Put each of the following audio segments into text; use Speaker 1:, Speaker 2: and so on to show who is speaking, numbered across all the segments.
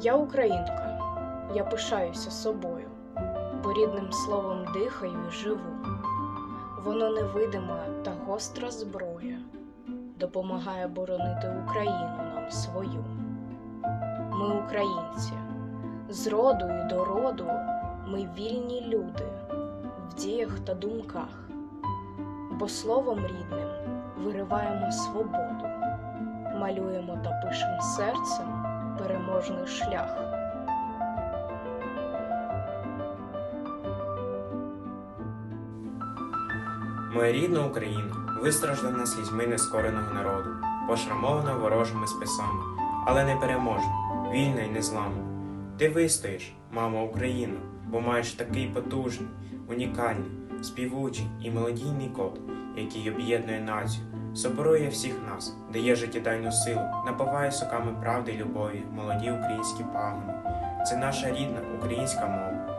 Speaker 1: Я українка, я пишаюся собою, бо рідним словом дихаю і живу. Воно невидима та гостра зброя, допомагає боронити Україну нам свою. Ми українці, з роду і до роду ми вільні люди в діях та думках, бо словом рідним вириваємо свободу, малюємо та пишемо серцем переможний шлях.
Speaker 2: Моя рідна Україна, вистраждана слізьми нескореного народу, пошрамована ворожими списами, але не переможна, вільна й незламна. Ти вистоїш, мамо Україна, бо маєш такий потужний, унікальний, співучий і мелодійний код, який об'єднує націю, соборує всіх нас, дає життєдайну силу, напаває соками правди й любові, молоді українські пагони. Це наша рідна українська мова.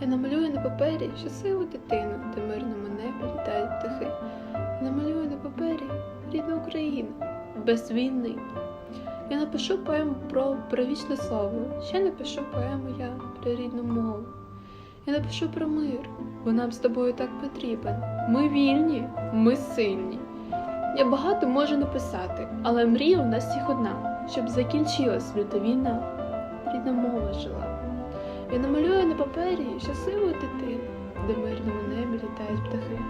Speaker 3: Я намалюю на папері щасливу дитину, де мирному небі літають птахи. Я намалюю на папері рідну Україну без війни. Я напишу поему про привічне слово. Ще напишу поему я про рідну мову. Я напишу про мир, бо нам з тобою так потрібен. Ми вільні, ми сильні. Я багато можу написати, але мрія у нас всіх одна, щоб закінчилась люта війна, рідна мова жила. Я намалюю на папері щасливу дитину, де мирному небі літають птахи.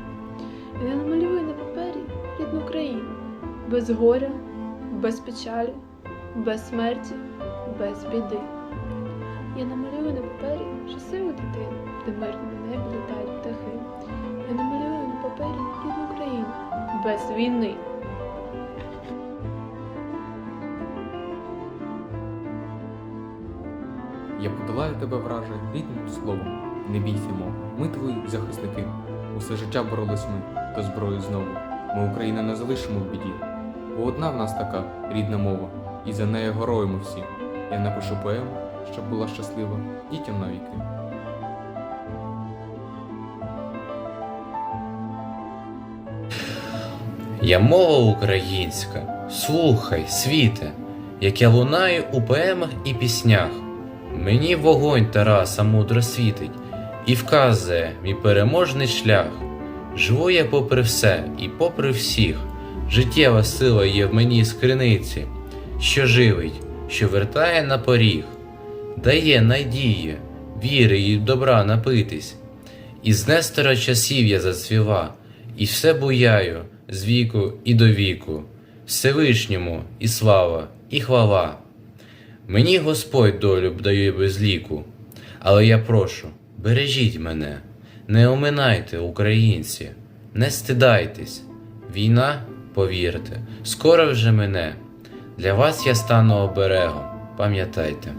Speaker 3: Я намалюю на папері рідну країну, без горя, без печалі, без смерті, без біди. Я намалюю на папері щасливу дитину, де в мирному небі літають птахи. Я намалюю на папері рідну країну, без війни.
Speaker 4: Я подолаю тебе, враже, рідним словом. Не бійся, мов, ми твої захисники. Усе життя боролись ми, то зброю знову. Ми Україна не залишимо в біді. Бо одна в нас така рідна мова, і за нею гороємо всі. Я напишу поему, щоб була щаслива дітям навіки.
Speaker 5: Я мова українська, слухай, світе, як я лунаю у поемах і піснях. Мені вогонь Тараса мудро світить і вказує мій переможний шлях. Живу я попри все і попри всіх, життєва сила є в мені з криниці, що живить, що вертає на поріг, дає надії, віри і добра напитись. Із Нестора часів я зацвіла, і все буяю з віку і до віку, Всевишньому і слава, і хвала. Мені Господь долю дає без ліку, але я прошу, бережіть мене, не оминайте, українці, не стидайтесь. Війна, повірте, скоро вже мене. Для вас я стану оберегом, пам'ятайте.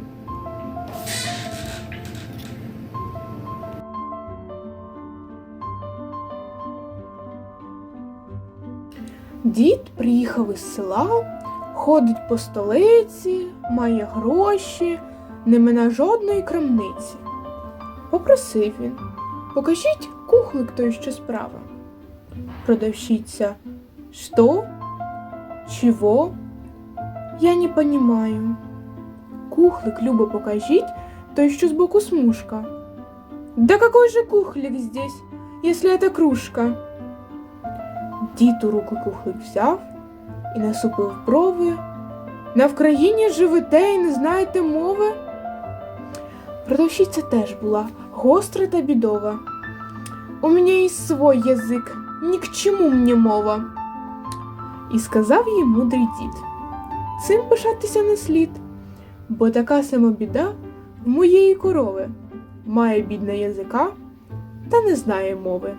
Speaker 6: Дід приїхав із села, ходить по столиці, має гроші, не мине жодної крамниці. Попросив він, покажіть кухлик той, що справа. Продавщиця, що? Чего? Я не понимаю. Кухлик, Люба, покажіть, той, що збоку смужка. Да какой же кухлик здесь, если это кружка? Дід у руку кухлик взяв і насупив брови. На Вкраїні живете і не знаєте мови? Продавщиця теж була гостра та бідова. У мене і свой язик, ні к чому мені мова. І сказав їй мудрий дід. Цим пишатися не слід, бо така сама біда в моєї корови. Має бідна язика та не знає мови.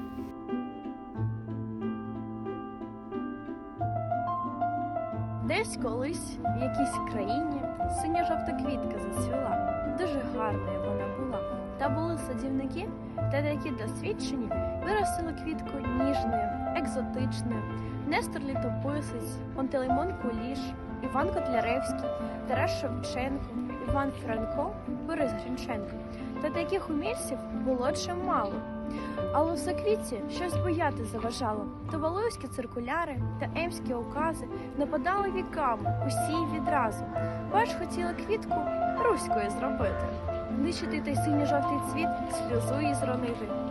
Speaker 7: Десь колись в якійсь країні синя жовта квітка зацвіла. Дуже гарною вона була. Та були садівники, та такі досвідчені виростили квітку ніжною, екзотичною. Нестор Літописець, Пантелеймон Куліш, Іван Котляревський, Тарас Шевченко, Іван Франко, Борис Гринченко. та таких умільців було чимало. Але в заквітці щось бояти заважало. То циркуляри та емські укази нападали віками, усі відразу. Бач, хотіла квітку руською зробити. Нищити той синьо-жовтий цвіт сльозу і зронити.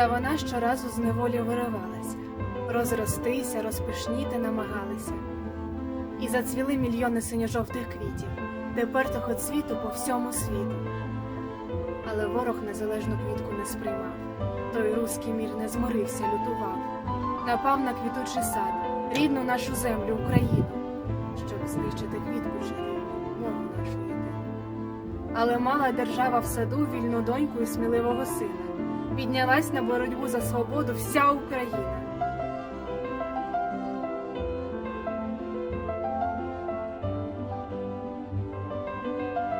Speaker 8: Та вона щоразу з неволі виривалася, розростися, розпишніти намагалася. І зацвіли мільйони синьо-жовтих квітів, тепер того цвіту по всьому світу. Але ворог незалежну квітку не сприймав, той руський мір не зморився, лютував, напав на квітучий сад, рідну нашу землю, Україну, щоб знищити квітку чарівну, мову нашу. Але мала держава в саду вільну доньку і сміливого сина. Піднялась на боротьбу за свободу вся Україна.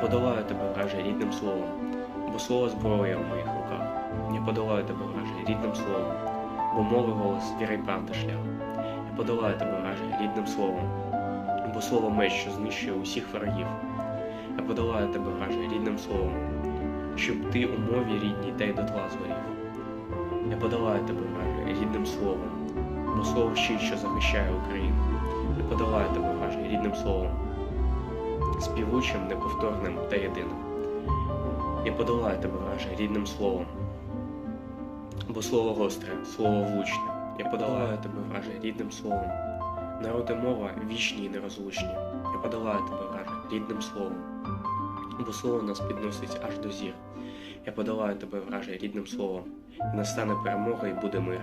Speaker 9: Подолаю тебе, враже, рідним словом, бо слово зброя в моїх руках. Я подолаю тебе, враже, рідним словом, бо мови голос віра й правда шлях. Я подолаю тебе, враже, рідним словом, бо слово меч, що знищує усіх ворогів. Я подолаю тебе, враже, рідним словом, щоб ти у мові рідній та й дотла Я тебе, враже, рідним словом, бо слово щит, що захищає Україну. Я подолаю тебе, враже, рідним словом співучим, неповторним та єдиним. Я подолаю тебе, враже, рідним словом, бо слово гостре, слово влучне. Я подолаю тебе, враже, рідним словом. Народ і мова вічні і нерозлучні. Я подолаю тебе, враже, рідним словом, бо слово нас підносить аж до зір. Я подолаю тебе, враже, рідним словом, і настане перемога і буде мир.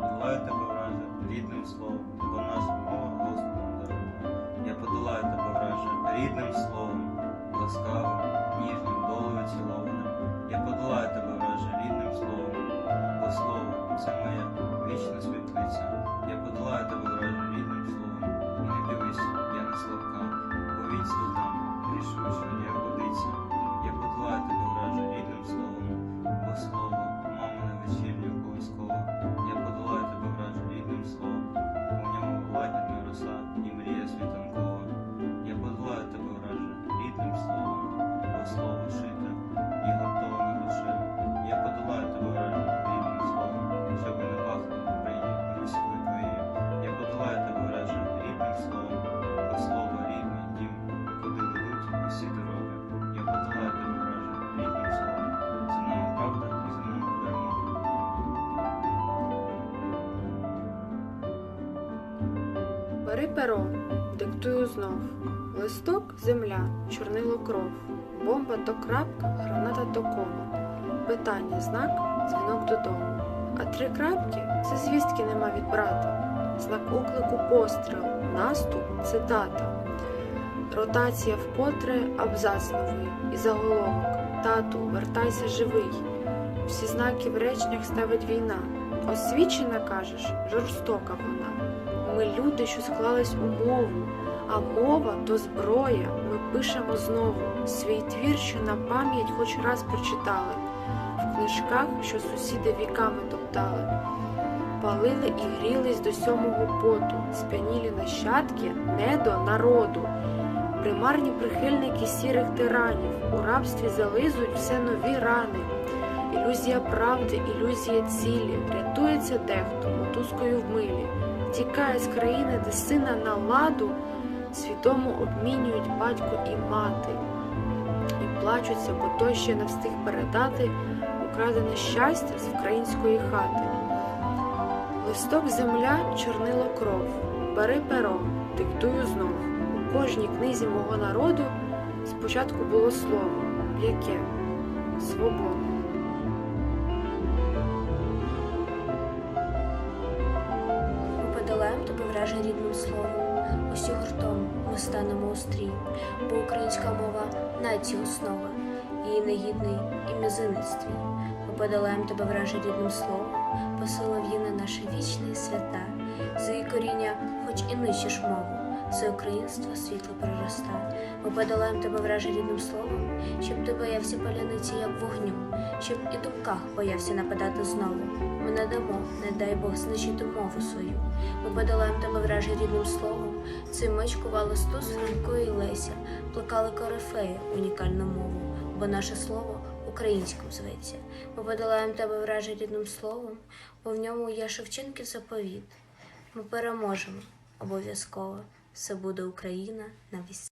Speaker 10: Подолаю тебе, враже, рідним словом, бо наша мова Господом дарована. Я подолаю тебе, враже, рідним словом, ласкавим, ніжним, долею цілованим. Я подолаю тебе, враже, рідним словом, бо слово це моя вічна світлиця. Я подолаю тебе, враже, слабка, бо нам рішуче, як
Speaker 11: перо, диктую знов. Листок земля, чорнило кров. Бомба то крапка, граната то кома. Питання, знак, дзвінок додому. А три крапки це звістки нема від брата. Знак оклику постріл, наступ цитата. Ротація вкотре абзац новий і заголовок. Тату, вертайся живий. Всі знаки в реченнях ставить війна. Освічена, кажеш, жорстока вона. Ми люди, що склались у мову, а мова то зброя. Ми пишемо знову свій твір, що на пам'ять хоч раз прочитали, в книжках, що сусіди віками топтали. Палили і грілись до сьомого поту, сп'янілі нащадки не до народу. Примарні прихильники сірих тиранів у рабстві зализують все нові рани. Ілюзія правди, ілюзія цілі, рятується дехто мотузкою в милі, тікає з країни, де сина на ладу свідомо обмінюють батько і мати, і плачуться, бо той ще не встиг передати украдене щастя з української хати. Листок земля, чорнило кров, бери перо, диктую знов. У кожній книзі мого народу спочатку було слово, яке свобода.
Speaker 12: Подолаємо рідним словом. Усі гуртом ми станемо у стрій, бо українська мова нації основа, її негідний і мізинець. Ми подолаємо тебе враже рідним словом, бо солов'їна наша вічна і свята, з її коріння, хоч і нищиш мову, все українство світло пророста. Ми подолаємо тебе враже рідним словом, щоб ти боявся паляниці, як вогню, щоб і думках боявся нападати знову. Ми не дамо, не дай Бог, знищити мову свою. Ми подолаємо тебе враже рідним словом. Цей меч кували Стус, Франко і Леся, плекали корифеї унікальну мову, бо наше слово українським зветься. Ми подолаємо тебе враже рідним словом, бо в ньому є Шевченків заповіт. Ми переможемо обов'язково. Все буде Україна на вісні.